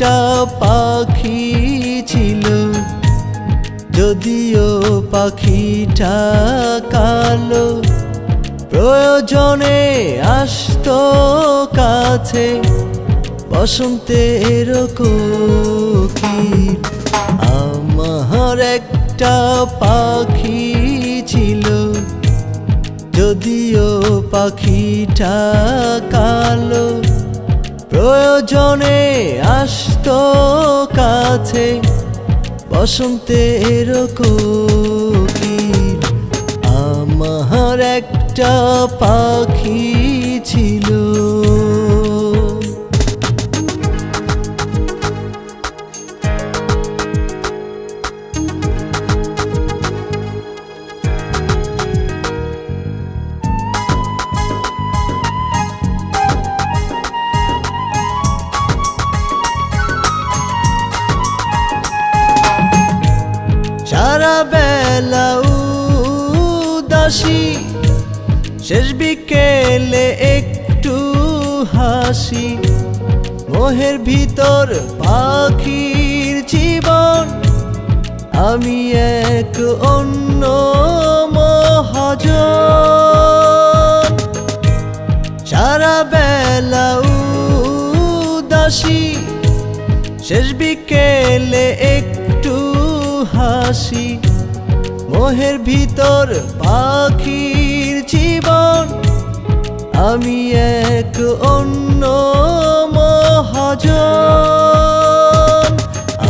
একটা পাখি ছিল। যদিও পাখিটা কালো, প্রয়োজনে আসতো কাছে। বসন্তের কোকিল আমার একটা পাখি ছিল। যদিও পাখিটা কালো প্রয়োজনে আসতো কাছে বসন্তে এরকম আমার একটা পাখি সারা বেলা উদাসী। শেষ বিকেলে একটু হাসি। মোহের ভিতর পাখির জীবন। আমি এক অন্য মহাজন। হাসি মোহের ভিতর পাখির জীবন। আমি এক অন্য মহাজন।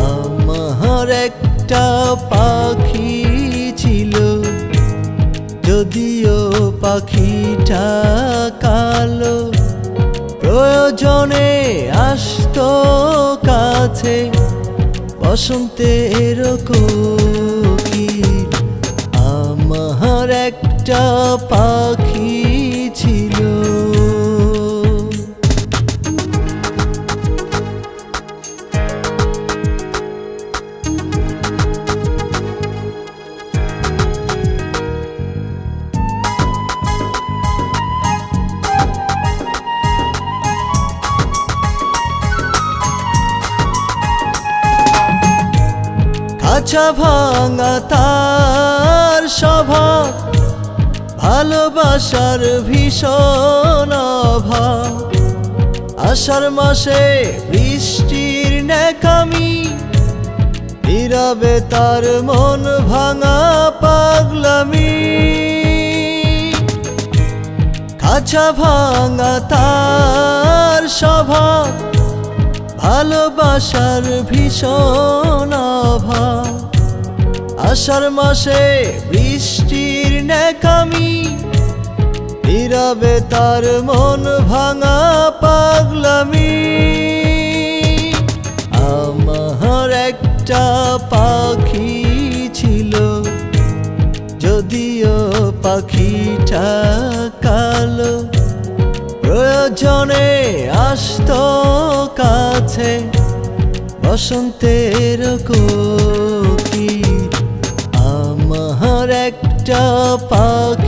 আমার একটা পাখি ছিল। যদিও পাখিটা কালো, প্রয়োজনে আসতো কাছে। বসন্তের এরকম আমার একটা পাখি খাঁচা ভাঙা তার স্বভাব, ভালোবাসার ভীষণ অভাব। আষাঢ় মাসে বৃষ্টির ন্যাকামি, নীরবে তার মন ভাঙা পাগলামি। খাঁচা ভাঙা তার ভালোবাসার ভীষণ অভাব। আষাঢ় মাসে বৃষ্টির ন্যাকামি, নীরবে তার মন ভাঙা পাগলামি। আমার একটা পাখি ছিল, যদিও পাখিটা কালো। প্রয়োজনে আসতো কাছে বসন্তের কী আমার একটা পাখি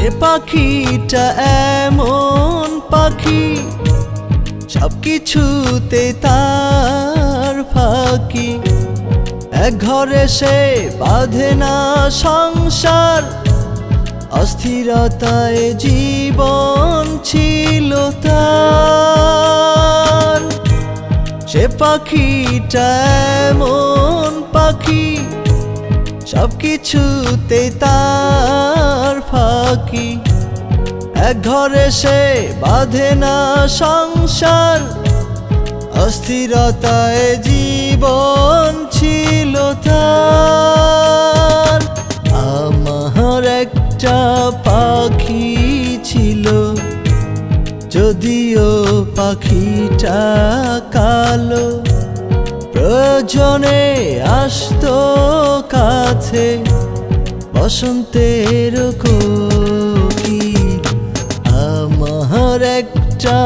সে পাখিটা এমন পাখি সব কিছুতে তার ফাঁকি। এক ঘরে সে বাঁধে না সংসার, অস্থিরতায় জীবন ছিল তার। সে পাখিটা এমন পাখি সব কিছুতে তার ফাঁকি এক ঘরে সে বাঁধে না সংসার। অস্থিরতায় জীবন ছিল তার। আমার একটা পাখি ছিল। যদিও পাখিটা কালো, প্রয়োজনে আসতো কাছে। বসন্তের কোকিল আমার একটা